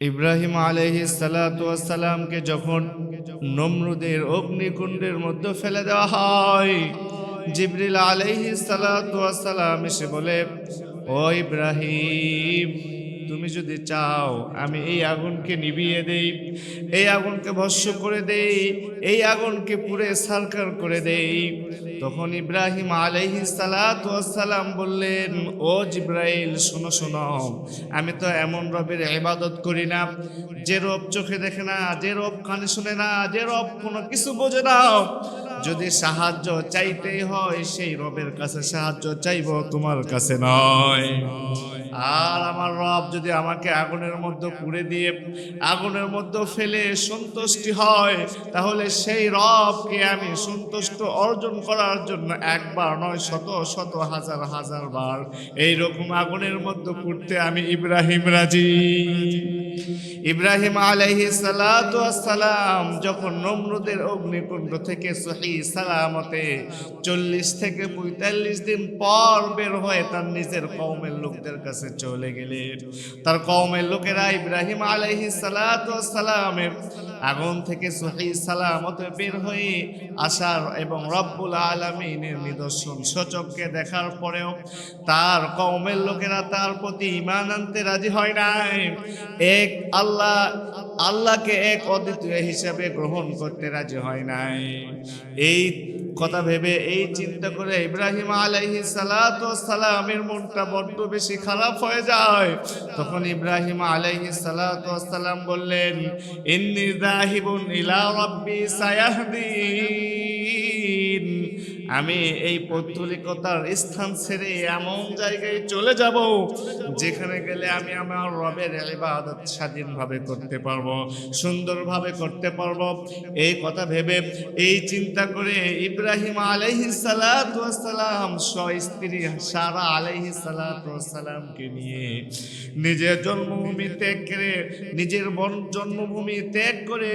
ইব্রাহিম আলহি সালাতামকে যখন নমরুদের অগ্নিকুণ্ডের মধ্যে ফেলে দেওয়া হয়, জিবরিল আলহি সালাতাম এসে বলে, ও ইব্রাহিম তুমি যদি চাও, আমি এই আগুনকে নিভিয়ে দেই, এই আগুনকে ভস্য করে দেই, এই আগুনকে পুরে সারকার করে দেই। তখন ইব্রাহিম আলাইহি সালাম বললেন, ও জিব্রাইল, শোনো শোনো, আমি তো এমন রবের ইবাদত করি না। যে রব চোখে দেখে না, যে রব কানে শুনে না, যে রব কোনো কিছু বোঝে না। যদি সাহায্য চাইতেই হয়, সেই রবের কাছে সাহায্য চাইব, তোমার কাছে নয়। আর আমার রব যদি আমাকে আগুনের মধ্যে পুড়ে দিয়ে, আগুনের মধ্যে ফেলে সন্তুষ্টি হয়, তাহলে সেই রবকে আমি সন্তুষ্ট অর্জন করার জন্য একবার নয়, শত শত, হাজার হাজার বার এইরকম আগুনের মধ্যে পুড়তে আমি ইব্রাহিম রাজি। ইব্রাহিম আলাইহি সালাম যখন নমরুদের অগ্নিকুণ্ড থেকে সহি সালামতে চল্লিশ থেকে পঁয়তাল্লিশ দিন পর বের হয়ে তার নিজের কৌমের লোকদের কাছে চলে গেলেন। তার কৌমের লোকেরা ইব্রাহিম আলাইহি সালামের আগুন থেকে সহি সালামতে বের হয়ে আসার এবং রব্বুল আলমিনের নিদর্শন সচককে দেখার পরেও তার কৌমের লোকেরা তার প্রতি ইমান আনতে রাজি হয় নাই। এক আল্লাহ আল্লাহকে এক অদ্বিতীয় হিসাবে গ্রহণ করতে রাজি হয় নাই। এই কথা ভেবে, এই চিন্তা করে ইব্রাহিম আলাইহি সালামের মনটা বড্ড বেশি খারাপ হয়ে যায়। তখন ইব্রাহিম আলাইহি সালাম বললেন, ইন্নি যাহিবুন ইলা রাব্বি সায়াহদিন আমি এই পৌত্তলিকতার স্থান ছেড়ে এমন জায়গায় চলে যাব যেখানে গেলে আমি আমার রবের ইবাদত স্বাধীনভাবে করতে পারব, সুন্দরভাবে করতে পারব। এই কথা ভেবে, এই চিন্তা করে ইব্রাহিম আলাইহি সালাম স্ত্রী সারা আলাইহি সালামকে নিয়ে নিজের জন্মভূমি ত্যাগ করে, নিজের বন জন্মভূমি ত্যাগ করে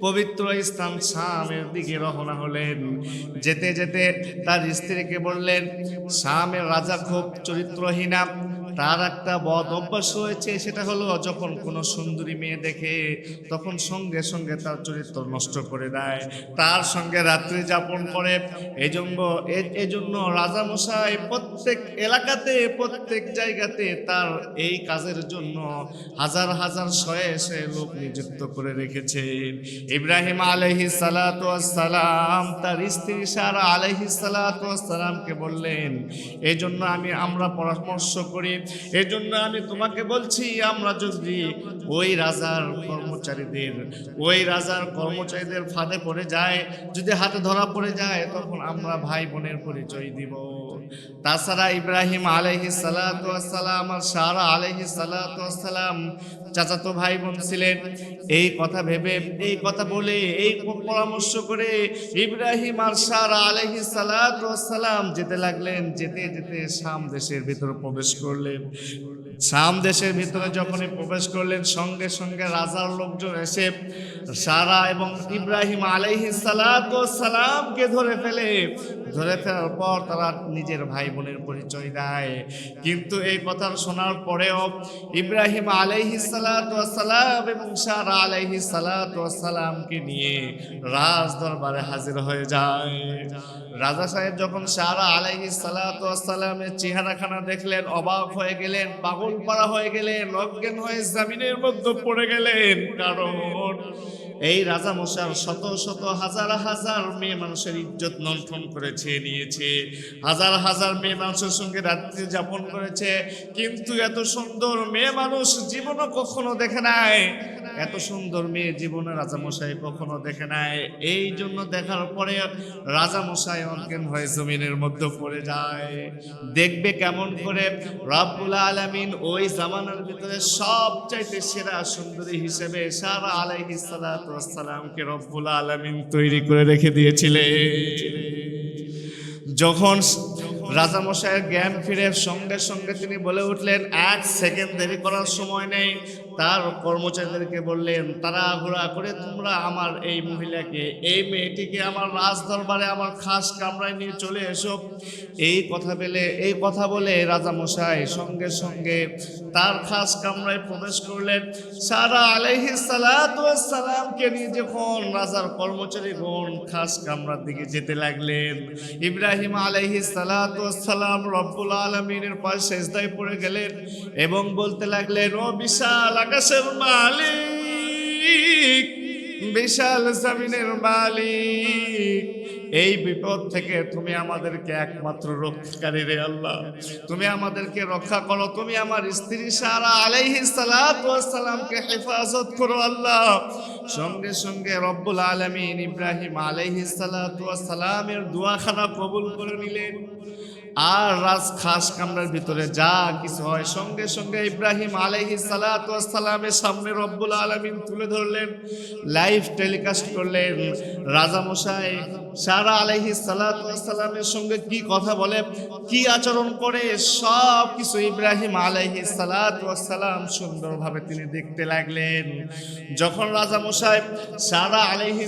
পবিত্র স্থান শামের দিকে রওনা হলেন। যেতে যেতে তার স্ত্রীকে বললেন, শামের রাজা খুব চরিত্রহীনা। তার একটা বদ অভ্যাস রয়েছে, সেটা হলো যখন কোনো সুন্দরী মেয়ে দেখে তখন সঙ্গে সঙ্গে তার চরিত্র নষ্ট করে দেয়, তার সঙ্গে রাত্রি যাপন করে। এজন্য এজন্য রাজামশাই প্রত্যেক এলাকাতে, প্রত্যেক জায়গাতে তার এই কাজের জন্য হাজার হাজার শয়ে শয়ে লোক নিযুক্ত করে রেখেছেন ইব্রাহিম আলহি সালাম তার স্ত্রী সারা আলহি সালামকে বললেন, এই জন্য আমি আমরা পরামর্শ করি এই জন্য আমি তোমাকে বলছি, আমরা যদি ওই রাজার কর্মচারীদের, ওই রাজার কর্মচারীদের ফাঁদে পড়ে যায় যদি হাতে ধরা পড়ে যায়, তখন আমরা ভাই বোনের পরিচয় দিব। তাছাড়া ইব্রাহিম আলহি সালাম আর সারা আলহি সালাম চাচাতো ভাই বোন ছিলেন। এই কথা ভেবে, এই কথা বলে, এই পরামর্শ করে ইব্রাহিম আর সারা আলহি সালাম যেতে লাগলেন, যেতে যেতে শাম দেশের ভিতরে প্রবেশ করলেন সাহেব শাম দেশের ভিতরে যখনই প্রবেশ করলেন, সঙ্গে সঙ্গে রাজার লোকজন এসে সারা এবং ইব্রাহিম আলাইহি সালামকে ধরে ফেলে। ধরে ফেলার পর তারা নিজের ভাই বোনের পরিচয় দেয়। কিন্তু এই কথা শোনার পরেও ইব্রাহিম আলাইহি সালাম এবং সারা আলাইহি সালামকে নিয়ে রাজ দরবারে হাজির হয়ে যায়। রাজা সাহেব যখন সারা আলাইহি সালামের চেহারাখানা দেখলেন, অবাক হয়ে গেলেন, পাগল পাড়া হয়ে গেলেন অজ্ঞান হয়ে জামিনের মধ্যে পড়ে গেলেন। কারণ এই রাজা মশার শত শত হাজার হাজার মেয়ে মানুষের ইজ্জত লণ্ঠন করেছে নিয়েছে। হাজার হাজার মেয়ে মানুষের সঙ্গে রাত্রি যাপন করেছে। কিন্তু এত সুন্দর মেয়ে মানুষ জীবনও কখনো দেখে নাই। এত সুন্দর মেয়ে জীবনে রাজামশাই কখনো দেখে নাই। এই জন্য দেখার পরে রাজামশাই অজ্ঞান হয়ে জমিনের মধ্যে পড়ে যায়। দেখবে কেমন করে রাব্বুল আলামিন ওই জামানার ভিতরে সবচাইতে সেরা সুন্দরী হিসেবে সারা আলাই আলাইহি সালামকে রব্বুল আলমিন তৈরি করে রেখে দিয়েছিলেন। যখন রাজামশাইয়ের জ্ঞান ফিরে সঙ্গে সঙ্গে তিনি বলে উঠলেন, এক সেকেন্ড দেরি করার সময় নেই। তার কর্মচারীদেরকে বললেন তারা ঘোরা করে তোমরা আমার এই মহিলাকে, এই মেয়েটিকে আমার রাজ দরবারে আমার খাস কামরায় নিয়ে চলে এসো। এই কথা বলে, এই কথা বলে রাজা মশাই সঙ্গে সঙ্গে তার খাস কামরায় প্রবেশ করলেন। সারা আলাইহি সালামকে নিয়ে যখন রাজার কর্মচারী কর্মচারীগণ খাস কামরার দিকে যেতে লাগলেন, ইব্রাহিম আলাইহি সালাম রব্বুল আলমিনের পাশে পড়ে গেলেন এবং বলতে লাগলেন, ও বিশাল আকাশের মালিক, বিশাল জমিনের মালিক। এই বিপদ থেকে তুমি আমাদেরকে একমাত্র রক্ষাকারী রে আল্লাহ। তুমি আমাদেরকে রক্ষা করো, তুমি আমার স্ত্রী সারা আলাইহি সালামকে হেফাজত করো আল্লাহ। সঙ্গে সঙ্গে রব্বুল আলমিন ইব্রাহিম আলাইহি সালামের দোয়াখানা কবুল করে নিলেন। আর রাজ খাস কামরার ভিতরে যা কিছু হয়, সঙ্গে সঙ্গে ইব্রাহিম আলাইহি সালামের সামনে রব্বুল আলমিন তুলে ধরলেন, লাইভ টেলিকাস্ট করলেন। রাজামশাই সারা আলাইহি সালামের সঙ্গে কি কথা বলে, কি আচরণ করে, সব কিছু ইব্রাহিম আলাইহি সালাম সুন্দরভাবে তিনি দেখতে লাগলেন। যখন রাজামশাই সারা আলাইহি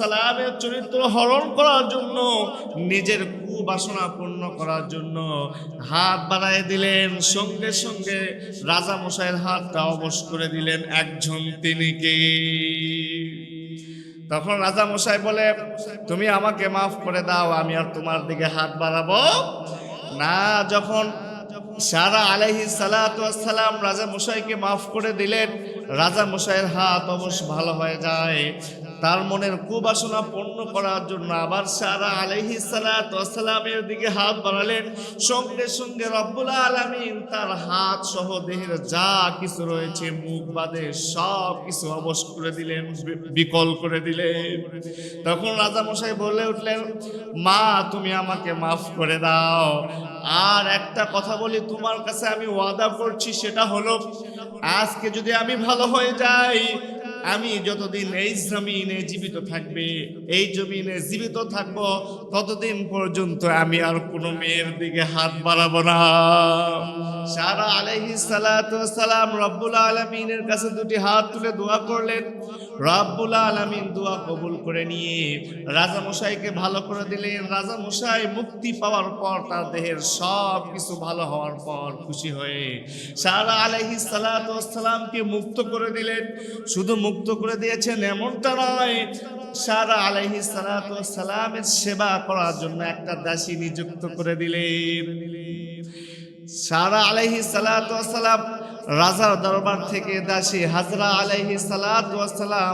সালামের চরিত্র হরণ করার জন্য নিজের কুবাসনা পূর্ণ করার জন্য হাত বাড়ায় দিলেন, সঙ্গে সঙ্গে রাজা মশাইয়ের হাতটা অবশ করে দিলেন একজন তিনি কে তখন রাজা মশাই বলে, তুমি আমাকে মাফ করে দাও, আমি আর তোমার দিকে হাত বাড়াবো না। যখন সারা আলাইহি সালাম রাজা মশাইকে মাফ করে দিলেন, রাজা মশাইয়ের হাত অবশ্য ভালো হয়ে যায়। তার মনের কুবাসনা পূর্ণ করার জন্য আবার সারা আলাইহি সালামের দিকে হাত বাড়ালেন। সঙ্গে সঙ্গে রব্বুল আলামিন তার হাত সহ দেহের যা কিছু রয়েছে, মুখ বাদে সব কিছু অবশ করে দিলেন বিকল করে দিলেন। তখন রাজা মশাই বলে উঠলেন, মা, তুমি আমাকে মাফ করে দাও। আর একটা কথা বলি, তোমার কাছে আমি ওয়াদা করছি, সেটা হলো, আজকে যদি আমি ভালো হয়ে যাই আমি যতদিন এই জমিনে জীবিত থাকবে, এই জমিনে জীবিত থাকব, ততদিন পর্যন্ত আমি আর কোনো মেয়ের দিকে হাত বাড়াবো না। সারা আলহিস সালাম রব্বুল আলমিনের কাছে দুটি হাত তুলে দোয়া করলেন। রব্বুল আলমিন দোয়া কবুল করে নিয়ে রাজা মশাইকে ভালো করে দিলেন। রাজা মশাই মুক্তি পাওয়ার পর তার দেহের সব কিছু ভালো হওয়ার পর খুশি হয়ে সারা আলাইহি সালামকে মুক্ত করে দিলেন। শুধু মুক্ত করে দিয়েছেন এমনটা নয়, সারা আলাইহি সালামের সেবা করার জন্য একটা দাসী নিযুক্ত করে দিলেন। সারা আলাইহি সালাম রাজার দরবার থেকে দাসী হাজরা আলাইহি সালাম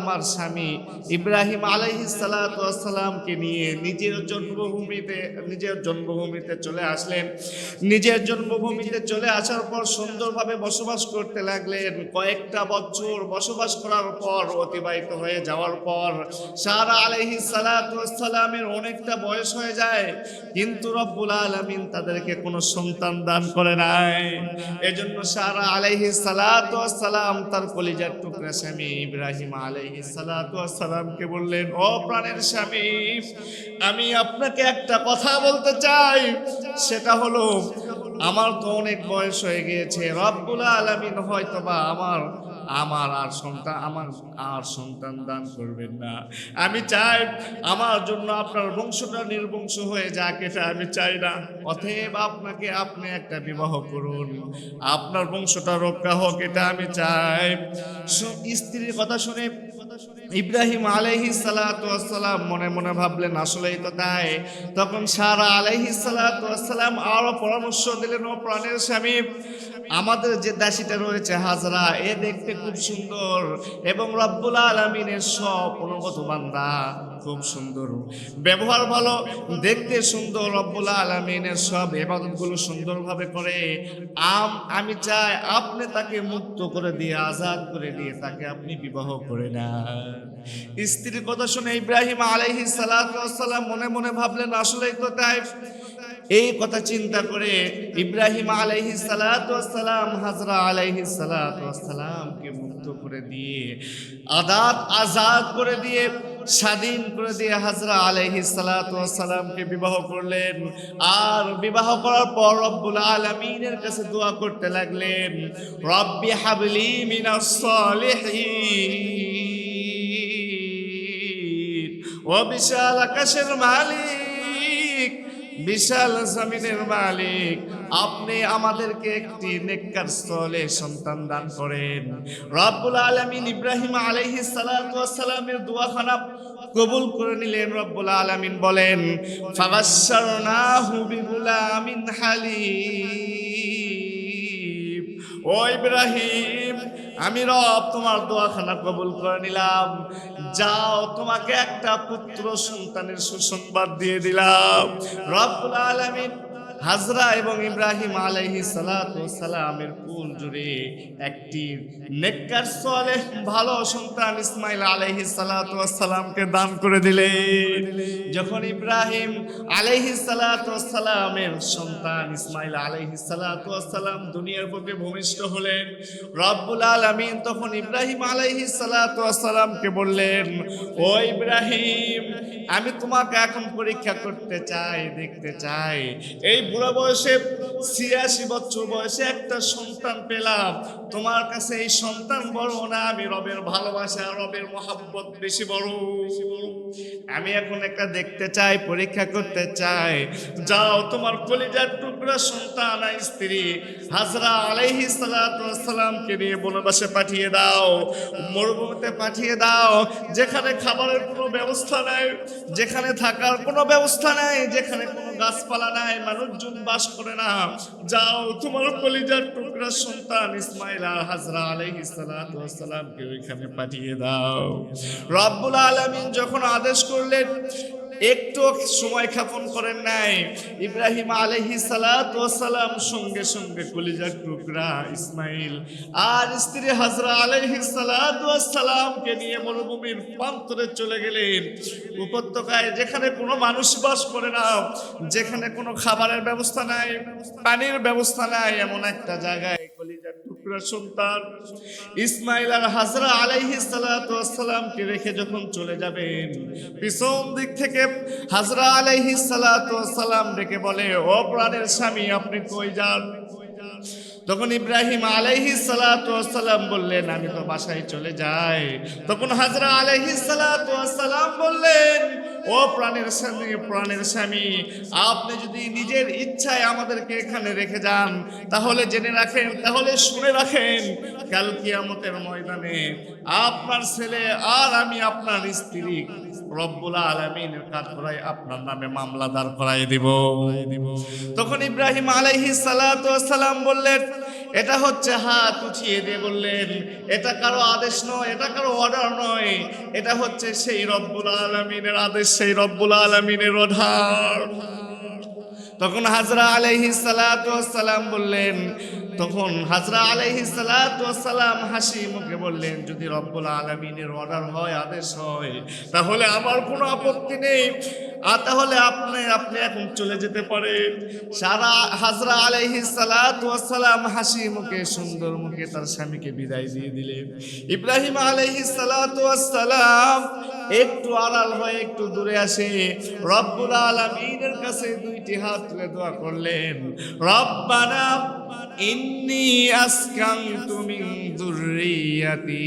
আমার স্বামী ইব্রাহিম আলাইহি সালামকে নিয়ে নিজের জন্মভূমিতে নিজের জন্মভূমিতে চলে আসলেন। নিজের জন্মভূমিতে চলে আসার পর সুন্দরভাবে বসবাস করতে লাগলেন। কয়েকটা বছর বসবাস করার পর, অতিবাহিত হয়ে যাওয়ার পর সারা আলাইহি সালামের অনেকটা বয়স হয়ে যায়। কিন্তু রব্বুল আলামিন তাদেরকে কোনো সন্তান দান করে নাই। এজন্য সারা আলাইহি সালাম তার কলিজার টুকরা স্বামী ইব্রাহিম আলাইহি সালামকে বললেন, ও প্রাণের স্বামী, আমি আপনাকে একটা কথা বলতে চাই। সেটা হলো, আমার তো অনেক বয়স হয়ে গিয়েছে, রব্বুল আলামিন হয়তোবা আমার আমার আর সন্তান, আমার আর সন্তান দান করবেন না। আমি চাই আমার জন্য আপনার বংশটা নির্বংশ হয়ে যাক, এটা আমি চাই না। অতএব আপনাকে আপনি একটা বিবাহ করুন। আপনার বংশটা রক্ষা হোক, এটা আমি চাই। স্ত্রীর কথা শুনে ইব্রাহিম আলহি সালাম মনে মনে ভাবলেন, আসলেই তো তাই। তখন সারা আলহি সালাম আরও পরামর্শ দিলেন, ও প্রাণের স্বামী, আমাদের যে দাসীটা রয়েছে হাজরা, এ দেখতে খুব সুন্দর এবং রব্বুল আলমিনের সব অনুগত বান্দা। খুব সুন্দর। ব্যবহার ভালো, দেখতে সুন্দর, রব্বুল আলমিনের সব এবাদতগুলো সুন্দরভাবে করে। আম, আমি চাই আপনি তাকে মুক্ত করে দিয়ে, আজাদ করে দিয়ে তাকে আপনি বিবাহ করে না স্ত্রীর কথা শুনে ইব্রাহিম আলাইহি সালাম মনে মনে ভাবলেন, আসলেই তো তাই। এই কথা চিন্তা করে ইব্রাহিম আলাইহি সালাম হাজরা আলাইহি সালামকে মুক্ত করে দিয়ে, আদাত আজাদ করে দিয়ে স্বাধীন করে দিয়ে হাজরা আলহি সালামকে বিবাহ করলেন। আর বিবাহ করার পর রব্বুল আলমিনের কাছে দোয়া করতে লাগলেন, রব্বি হাবলি মিনা সলিহিন ও বিশাল আকাশের মালিক। বিশাল জমিনের মালিক, আপনি আমাদেরকে একটি নেককার স্থলে সন্তান দান করেন। রব্বুল আলামিন ইব্রাহিম ওয়াস সালামের দোয়াখানা কবুল করে নিলেন, রব্বুল আলামিন বলেন হালিম। ও ইব্রাহিম আমি রব, তোমার দোয়াখানা কবুল করে নিলাম। যাও, তোমাকে একটা পুত্র সন্তানের সুসংবাদ দিয়ে দিলাম। রব্বুল আলামিন হাজরা এবং ইব্রাহিম আলাইহি সালামের কুল জুড়ে একটি নেককার সালেহ, ভালো সন্তান ইসমাইল আলাইহি সালামকে দান করে দিলেন যখন ইব্রাহিম আলাইহি সালামের সন্তান ইসমাইল আলাইহি সালাম দুনিয়ার বুকে ভূমিষ্ঠ হলেন, রব্বুল আলামিন তখন ইব্রাহিম আলাইহি সালামকে বললেন, ও ইব্রাহিম, আমি তোমাকে এখন পরীক্ষা করতে চাই, দেখতে চাই। এই বুড়া বয়সে, ছিয়াশি বছর বয়সে একটা সন্তান পেলাম। তোমার কাছে এই সন্তান বড় না, আমি রবের ভালোবাসা, রবের মহাব্বত বেশি বড়। আমি এখন একটা দেখতে চাই, পরীক্ষা করতে চাই। যাও তোমার কলিজার টুকরা সন্তান স্ত্রী, হাজরা আলাইহি সালামকে নিয়ে বনবাসে পাঠিয়ে দাও, মরুভূমিতে পাঠিয়ে দাও, যেখানে খাবারের কোনো ব্যবস্থা নাই, যেখানে থাকার কোনো ব্যবস্থা নাই, যেখানে কোনো গাছপালা নাই, মানুষজন বাস করে না। যাও, তোমার কলিজার টুকরা সন্তান ইসমাইল আর হাজরা আলাইহি সালামকে ওইখানে পাঠিয়ে দাও। রব্বুল আলামিন যখন আদেশ করলেন একটু সময় খাপন করেন নাই। ইব্রাহিম আলহি সালাম সঙ্গে সঙ্গে কলিজার টুকরা ইসমাইল আর স্ত্রী হাজরা আলহি সালামকে নিয়ে মরুভূমির প্রান্তরে চলে গেলেন। উপত্যকায় যেখানে কোনো মানুষ বাস করে না, যেখানে কোনো খাবারের ব্যবস্থা নাই, পানির ব্যবস্থা নাই, এমন একটা জায়গায় টুকরা সন্তান। ইসমাইল আর হাজরা আলাইহি সালামকে রেখে যখন চলে যাবেন, পিছন দিক থেকে হাজরা আলাইহি সালাম ডেকে বলে, ও প্রাণের স্বামী, আপনি কই যান? তখন ইব্রাহিম আলাইহি সালাম বললেন, আমি তো বাসায় চলে যাই। তখন হাজরা আলাইহি সালাম বললেন ও প্রাণের স্বামী প্রাণের স্বামী, আপনি যদি নিজের ইচ্ছায় আমাদেরকে এখানে রেখে যান, তাহলে জেনে রাখেন, তাহলে শুনে রাখেন, কাল কিয়ামতের ময়দানে আপনার ছেলে আর আমি আপনার স্ত্রী রব্বুল আলমিনের আপনার নামে মামলা দাঁড় করাই দিব। তখন ইব্রাহিম আলাইহি সালাম বললেন এটা হচ্ছে হাত উঠিয়ে দিয়ে বললেন, এটা কারও আদেশ নয়, এটা কারও অর্ডার নয়, এটা হচ্ছে সেই রব্বুল আলমিনের আদেশ, সেই রব্বুল আলমিনের অধার তখন হাজরা আলাইহি সালাম বললেন তখন হাজরা আলাইহি সালাম হাসি মুখে বললেন, যদি রব্বুল আলমিনের অর্ডার হয়, আদেশ হয়, তাহলে আমার কোনো আপত্তি নেই। আর তাহলে আপনি আপনি এখন চলে যেতে পারেন। সারা হাজরা আলাইহি সালাম হাসি মুখে, সুন্দর মুখে তার স্বামীকে বিদায় দিয়ে দিলেন। ইব্রাহিম আলাইহি সালাম একটু আড়াল হয়ে একটু দূরে আসে, রব্বুল আলমিনের কাছে দুইটি হাত তুলে দোয়া করলেন। রব্বানা মিন যুররিয়াতি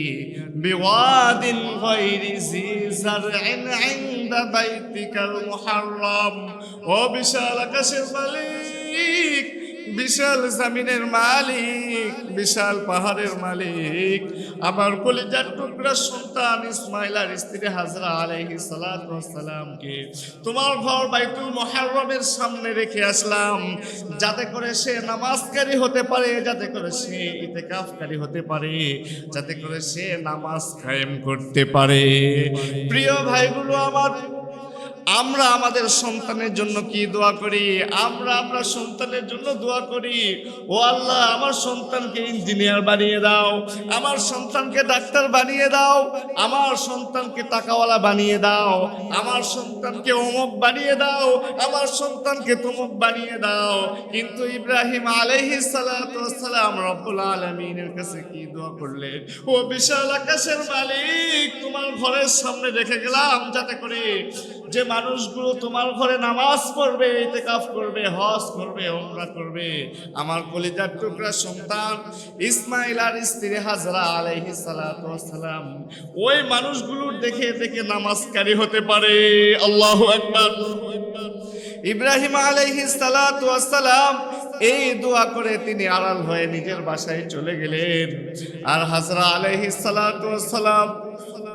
বিওয়াদিন গায়রি জি জারইন ইনদা বাইতিকাল মুহাররম। ও বিশাল আকাশের মালিক বিশাল জমিনের মালিক, বিশাল পাহাড়ের মালিক। আমার কলিজার টুকরা সন্তান ইসমাইল আর স্ত্রী হাজরা আলাইহি সালামকে তোমার ঘর বাইতুল মুহাররমের সামনে রেখে আসলাম। যাতে করে সে নামাজকারী হতে পারে, যাতে করে সে ইতেকাফকারী হতে পারে, যাতে করে সে নামাজ কায়েম করতে পারে। প্রিয় ভাইগুলো আমার আমরা আমাদের সন্তানের জন্য কি দোয়া করি? আমরা আমরা সন্তানের জন্য দোয়া করি। ও আল্লাহ, আমার সন্তানকে ইঞ্জিনিয়ার বানিয়ে দাও, আমার সন্তানকে ডাক্তার বানিয়ে দাও, আমার সন্তানকে টাকাওয়ালা বানিয়ে দাও, আমার সন্তানকে অমুক বানিয়ে দাও, আমার সন্তানকে তমুক বানিয়ে দাও। কিন্তু ইব্রাহিম সালাতু সালাম রব্বুল আলামিনের কাছে কি দোয়া করলেন? ও বিশাল আকাশের মালিক, তোমার ঘরের সামনে রেখে গেলাম যাতে করে যে মানুষগুলো তোমার ঘরে নামাজ পড়বে, ইতেকাফ করবে, হজ করবে ওমরা করবে। আমার কলিজার টুকরা সন্তান ইসমাইল আর স্ত্রী হাজরা আলাইহিস সালাতু সালাম, ওই মানুষগুলোর দেখে দেখে নামাজকারী হতে পারে। আল্লাহ আকবার। ইব্রাহিম আলাইহিস সালাতু সালাম এই দোয়া করে তিনি আড়াল হয়ে নিজের বাসায় চলে গেলেন। আর হাজরা আলাইহিস সালাতু সালাম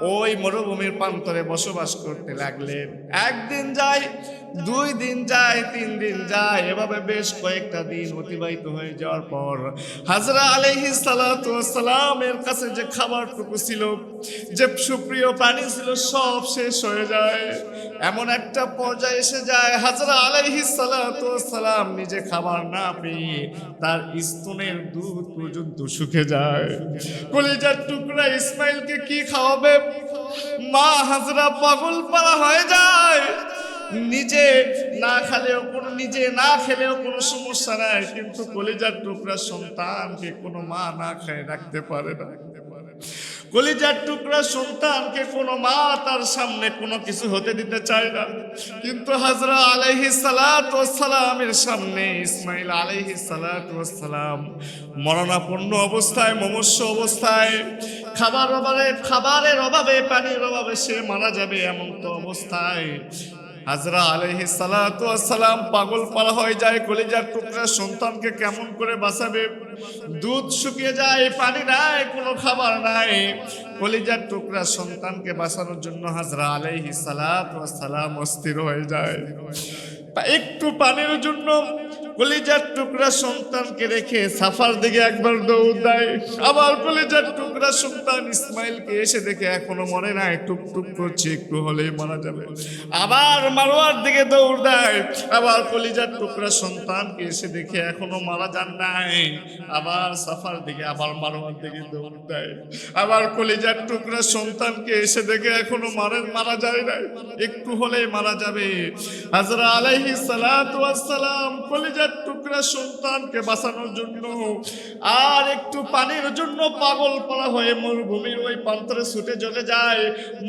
ওই মরুভূমির প্রান্তরে বসবাস করতে লাগলেন। একদিন যায় দুই দিন যায়, তিন দিন যায়। এভাবে বেশ কয়েকটা দিন অতিবাহিত হয়ে যাওয়ার পর হাজরা আলাইহি সালামের কাছে যে খাবারটুকু ছিল, যে সুপ্রিয় প্রাণী ছিল, সব শেষ হয়ে যায়। এমন একটা পর্যায়ে এসে যায়, হাজরা আলাইহি সালাম নিজে খাবার না পেয়ে তার স্তনের দুধ পর্যন্ত শুকে যায়। কলিজার টুকরা ইসমাইলকে কি খাওয়াবে? মা হাজরা পাগল পাড়া হয়ে যায়। নিজে না খেলেও কোনো, নিজে না খেলেও কোনো সমস্যা নাই, কিন্তু কলিজার টুকরা সন্তানকে কোনো মা না খায় রাখতে পারে না। কলিজার টুকরা সন্তানকে কোনো মা তার সামনে কোনো কিছু হতে দিতে চায় না। কিন্তু হাজরা আলাইহি সালামের সামনে ইসমাইল আলাইহি সালাম মরণাপন্ন অবস্থায়, মমস্য অবস্থায়, খাবার অভাবে, খাবারের অভাবে, পানির অভাবে সে মারা যাবে এমন তো অবস্থায় হাজরা আলহি সালাম পাগল পালা হয়ে যায়, কলিজার টুকরা সন্তানকে কেমন করে বাঁচাবে? দুধ শুকিয়ে যায়, পানি নাই, কোনো খাবার নাই। কলিজার টুকরা সন্তানকে বাঁচানোর জন্য হাজরা আলহি সালাম অস্থির হয়ে যায়। একটু পানির জন্য কলিজার টুকরা সন্তানকে রেখে সাফার দিকে একবার দৌড় দেয়। আবার কলিজার টুকরা সন্তান ইসমাইলকে এসে দেখে এখনও মনে নাই, টুক টুক করছে, একটু হলেই মারা যাবে। আবার মারোয়ার দিকে দৌড় দেয়। আবার কলিজার টুকরা সন্তানকে এসে দেখে এখনও মারা যান নাই। আবার সাফার দিকে, আবার মারোয়ার দিকে দৌড় দেয়। আবার কলিজার টুকরা সন্তানকে এসে দেখে এখনও মারের মারা যায় নাই। একটু হলেই মারা যাবে। হাজরা আলাইহি সালাম কলিজার টুকরা সন্তানকে বাঁচানোর জন্য আর একটু পানির জন্য পাগল পালা হয়ে মরুভূমির ওই প্রান্তরে ছুটে চলে যায়।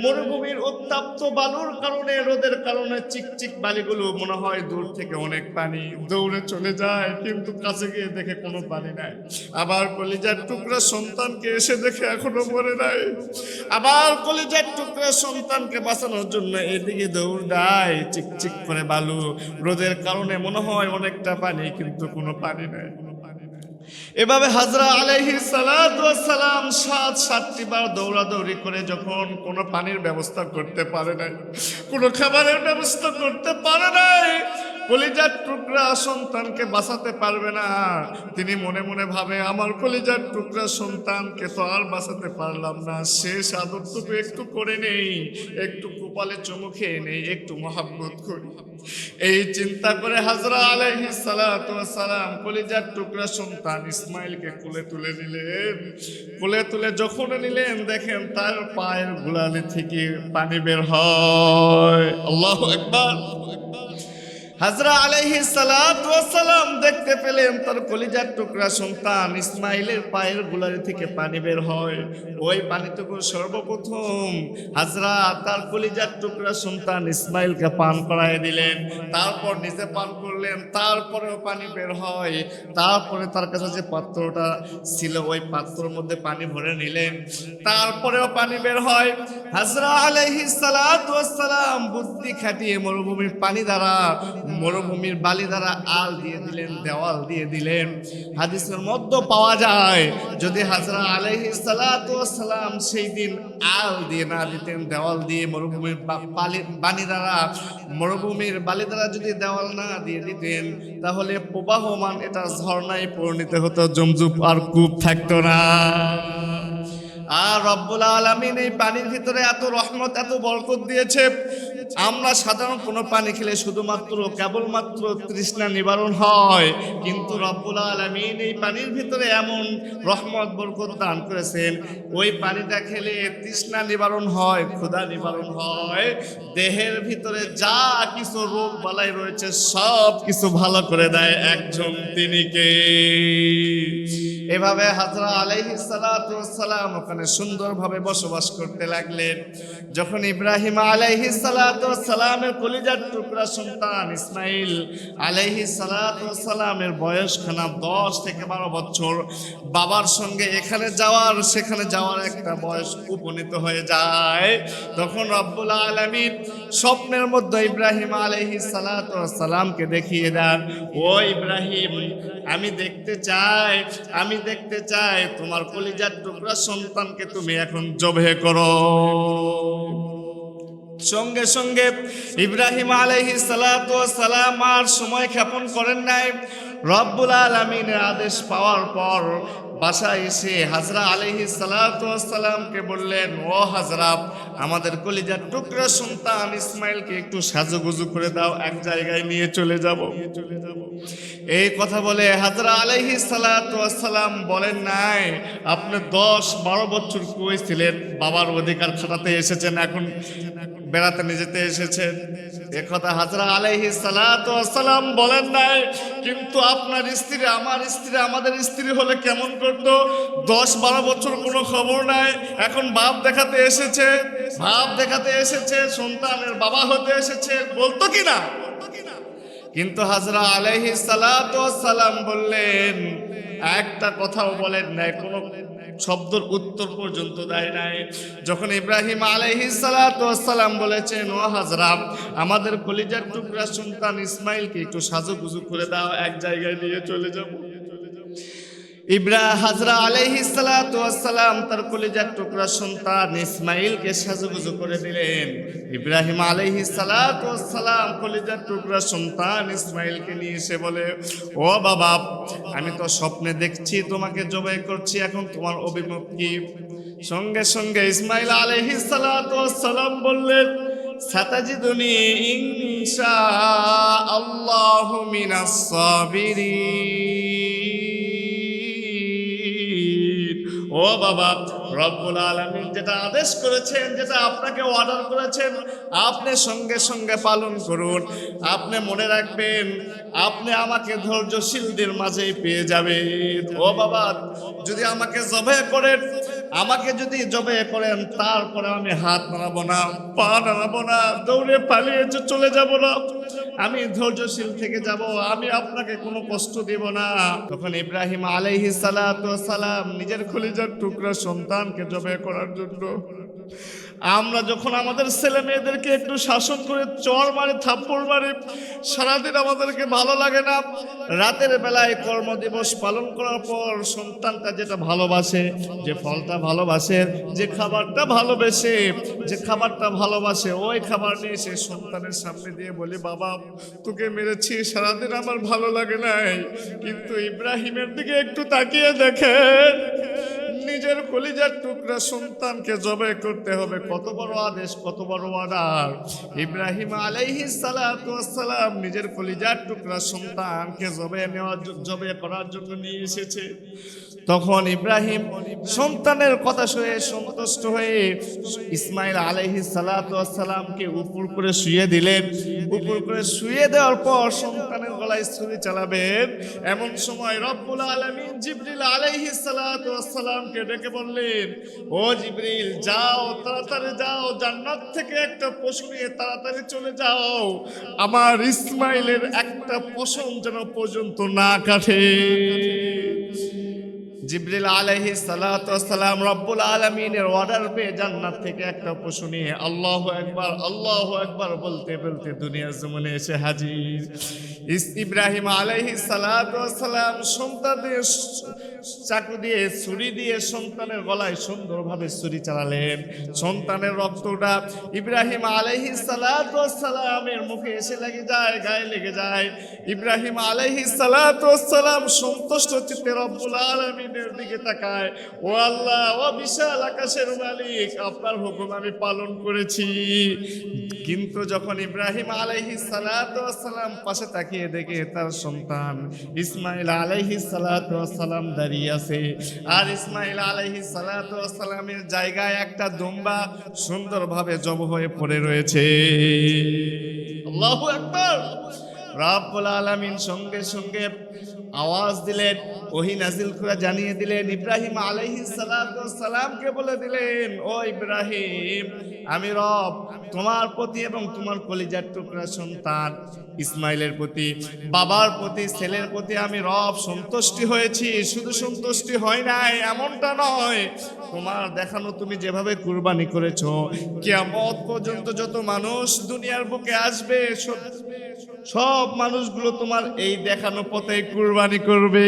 মরুভূমির উত্তাপ্ত বালুর কারণে, রোদের কারণে চিকচিক বালিগুলো মনে হয় দূর থেকে অনেক পানি দৌড়ে চলে যায়, কিন্তু কাছে গিয়ে দেখে কোনো পানি নাই। আবার কলিজার টুকরা সন্তানকে এসে দেখে এখনও মরে নাই। আবার কলিজার টুকরা সন্তানকে বাঁচানোর জন্য এদিকে দৌড় দেয় চিকচিক করে বালু। রোদের কারণে মনে হয় অনেকটা পানি, কিন্তু কোনো পানি নাই। এভাবে হাজরা আলাইহি সালাম সাত সাতটি বার দৌড়াদৌড়ি করে যখন কোনো পানির ব্যবস্থা করতে পারে নাই, কোনো খাবারের ব্যবস্থা করতে পারে নাই কলিজার টুকরা সন্তানকে বাঁচাতে পারবে না। তিনি মনে মনে ভাবে, আমার কলিজার টুকরা সন্তানকে তো আর বাঁচাতে পারলাম না। শেষ আদরটুকু একটু করে নেই, একটু কপালে চুমু খেয়ে নেই, একটু মহাব্বত করি। এই চিন্তা করে হাজরা আলাইহি সালাম কলিজার টুকরা সন্তান ইসমাইলকে কোলে তুলে নিলেন। কোলে তুলে যখন নিলেন, দেখেন তার পায়ের গুলালি থেকে পানি বের হয়। আল্লাহ একবার হাজরা আলাইহি সালাম দেখতে পেলেন তার কলিজার টুকরা সন্তান ইসমাইলের পায়ের গুলারি থেকে পানি বের হয়। ওই পানিটুকু সর্বপ্রথম হাজরা তার কলিজার টুকরা সন্তান ইসমাইলকে পান করায় দিলেন। তারপর নিজে পান করলেন, তারপরেও পানি বের হয়। তারপরে তার কাছে যে পাত্রটা ছিল, ওই পাত্রের মধ্যে পানি ভরে নিলেন। তারপরেও পানি বের হয়। হাজরা আলাইহি সালাম বুদ্ধি খাটিয়ে মরুভূমির পানি দ্বারা মরুভূমির বালি দ্বারা আল দিয়ে দিলেন, দেওয়াল দিয়ে দিলেন। হাদিসের মধ্যে পাওয়া যায়, যদি হাজরা আলাইহি সালাম সেই দিন আল দিয়ে না দিতেন, দেওয়াল দিয়ে মরুভূমির বালি বালি দ্বারা, মরুভূমির বালি দ্বারা যদি দেওয়াল না দিয়ে দিতেন, তাহলে প্রবাহমান এটা ঝর্ণায় পরিণত হতো, জমজুপ আর কূপ থাকতো না। আর রব্বুল আলমিন এই পানির ভিতরে এত রহমত, এত বরকত দিয়েছে আমরা সাধারণ কোনো পানি খেলে শুধুমাত্র, কেবলমাত্র তৃষ্ণা নিবারণ হয়। কিন্তু রব্বুল আলমিন এই পানির ভিতরে এমন রহমত, বরকত দান করেছেন। ওই পানিটা খেলে তৃষ্ণা নিবারণ হয়, ক্ষুধা নিবারণ হয়। দেহের ভিতরে যা কিছু রোগ বালাই রয়েছে, সব কিছু ভালো করে দেয় একজন তিনি কে এভাবে হাজরা আলাইহি সালাম ওখানে সুন্দরভাবে বসবাস করতে লাগলেন। যখন ইব্রাহিম আলাইহি সালামের কলিজার টুকরা সন্তান ইসমাইল আলাইহি সালামের বয়স খানা দশ থেকে বারো বছর। বাবার সঙ্গে এখানে যাওয়ার, সেখানে যাওয়ার একটা বয়স উপনীত হয়ে যায়। তখন রব্বুল আলমিন স্বপ্নের মধ্যে ইব্রাহিম আলাইহি সালামকে দেখিয়ে দেন, ও ইব্রাহিম, আমি দেখতে চাই, আমি দেখতে চাই, তোমার কলিজার টুকরা সন্তানকে তুমি এখন জবে করো। সঙ্গে সঙ্গে ইব্রাহিম আলাইহি সালাম আর সময় ক্ষেপণ করেন নাই। রব্বুল আলমিনের আদেশ পাওয়ার পর বাসায় এসে হাজরা আলহি সালামকে বললেন, ও হাজরা, আমাদের কলিজার টুকরা সন্তান ইসমাইলকে একটু সাজুগুজু করে দাও, এক জায়গায় নিয়ে চলে যাব। এই কথা বলে হাজরা আলহি সালাম বলেন, নাই, আপনি দশ বারো বছর কুয়েছিলেন বাবার অধিকার খাটাতে এসেছেন, এখন বেড়াতে নিজেতে এসেছেন। এ কথা হাজরা আলাইহি সালাম বলেন নাই, কিন্তু আপনার স্ত্রী, আমার স্ত্রী, আমাদের স্ত্রী হলে কেমন করতো? দশ বারো বছর কোনো খবর নাই, এখন বাপ দেখাতে এসেছে, বাপ দেখাতে এসেছে, সন্তানের বাবা হতে এসেছে, বলতো কি না কিন্তু হাজরা আলাইহি সালাম বললেন একটা কথাও বলেন নাই, কোনো শব্দর উত্তর পর্যন্ত দেয় নাই। যখন ইব্রাহিম আলহিসাম বলেছেন, ও হাজরাম আমাদের কলিজার টুকরা সন্তান ইসমাইলকে একটু সাজুগুজু করে দাও, এক জায়গায় নিয়ে চলে যাব। ইব্রা হাজরা আলাইহি সালাম তার কলিজার টুকরা সন্তান ইসমাইলকে সাজুগুজু করে দিলেন। ইব্রাহিম আলাইহি সালাম কলিজার টুকরা সন্তান ইসমাইলকে নিয়ে এসে বলে, ও বাবা, আমি তো স্বপ্নে দেখছি, তোমাকে জবাই করছি, এখন তোমার অভিমত কি? সঙ্গে সঙ্গে ইসমাইল আলাইহি সালাম বললেন, সাতাজিদুনি ইনশা আল্লাহু মিনাস সাবিরিন। ও বাবা, রব্বুল আলমিন যেটা আদেশ করেছেন, যেটা আপনাকে অর্ডার করেছেন, আপনি সঙ্গে সঙ্গে পালন করুন। আপনি মনে রাখবেন, আপনি আমাকে ধৈর্যশীলদের মাঝেই পেয়ে যাবেন। ও বাবা, যদি আমাকে জবে করেন আমাকে যদি জবে করেন, তারপরে আমি হাত নাড়াবো না, পা নাড়াবো না, দৌড়ে পালিয়ে চলে যাব না। আমি ধৈর্যশীল থেকে যাব, আমি আপনাকে কোনো কষ্ট দেব না। তখন ইব্রাহিম আলাইহি সালাম নিজের খলিজার টুকরা সন্তানকে জবে করার জন্য আমরা যখন আমাদের ছেলে মেয়েদেরকে একটু শাসন করে চর মারে, থাপ্পড় মারে, সারাদিন আমাদেরকে ভালো লাগে না, রাতের বেলায় কর্মদিবস পালন করার পর সন্তানটা যেটা ভালোবাসে, যে ফলটা ভালোবাসে, যে খাবারটা ভালোবেসে, যে খাবারটা ভালোবাসে, ওই খাবার নিয়ে সে সন্তানের সামনে দিয়ে বলি, বাবা, তোকে মেরেছি, সারাদিন আমার ভালো লাগে নাই, কিন্তু ইব্রাহিমের দিকে একটু তাকিয়ে দেখেন। নিজের কলিজার টুকরা সন্তানকে জবাই করতে হবে। কত বড় আদেশ, কত বড় অর্ডার। ইব্রাহিম আলাইহি সালাম নিজের কলিজার টুকরা সন্তানকে জবে নেওয়ার জবে করার জন্য নিয়ে এসেছে। তখন ইব্রাহিম সন্তানের কথা শুয়ে সন্তুষ্ট হয়ে ইসমাইল আলাইহি সালামকে উপর করে শুয়ে দিলেন। উপর করে শুয়ে দেওয়ার পর সন্তানের গলায় ছুরি চালাবেন এমন সময় রব্বুল আলমিন জিবরিল আলাইহি সালামকে ডেকে বললেন, ও জিবরিল, যাও, তাড়াতাড়ি যাও, জান্নাত থেকে একটা পশু নিয়ে তাড়াতাড়ি চলে যাও। আমার ইসমাইলের একটা পশম যেন পর্যন্ত না কাটে। জিবরিল আলহি সালাম রব্বুল আলমিনের অর্ডার পেয়ে জান্নাত থেকে একটা পশু নিয়ে আল্লাহ একবার আল্লাহ একবার বলতে বলতে দুনিয়া জমনে এসে হাজির। ইব্রাহিম আলহি সালাম সন্তানদের চাকু দিয়ে, ছুরি দিয়ে সন্তানের গলায় সুন্দরভাবে ছুরি চালালেন। সন্তানের রক্তটা ইব্রাহিম আলাইহি সালামের মুখে এসে লেগে যায়, গায়ে লেগে যায়। ইব্রাহিম আলাইহি সালাম সন্তুষ্ট চিত্তে রব্বুল আলামিনের দিকে তাকায়। ও আল্লাহ, ও বিশাল আকাশের মালিক, আপনার হুকুম আমি পালন করেছি। কিন্তু যখন ইব্রাহিম আলাইহি সালাম পাশে তাকিয়ে দেখে তার সন্তান ইসমাইল আলাইহি সালাম দাঁড়িয়ে আছে আর ইসমাইল আলাইহি সালামের জায়গায় একটা দুম্বা সুন্দরভাবে জব হয়ে পড়ে রয়েছে। সঙ্গে সঙ্গে আওয়াজ দিলেন, ওহি নাজিল করে জানিয়ে দিলেন, ইব্রাহিম আলাইহিস সালাতু সালামকে বলে দিলেন, ও ইব্রাহিম আমি রব, তোমার প্রতি এবং তোমার কলিজার টুকরা সন্তান ইসমাইলের প্রতি, বাবার প্রতি, ছেলের প্রতি আমি রব সন্তুষ্টি হয়েছি। শুধু সন্তুষ্টি হয় নাই, এমনটা নয়। তোমার দেখানো তুমি যেভাবে কুরবানি করেছ, কিয়ামত পর্যন্ত যত মানুষ দুনিয়ার বুকে আসবে, সব- সব মানুষগুলো তোমার এই দেখানো পথে কুরবানি করবে।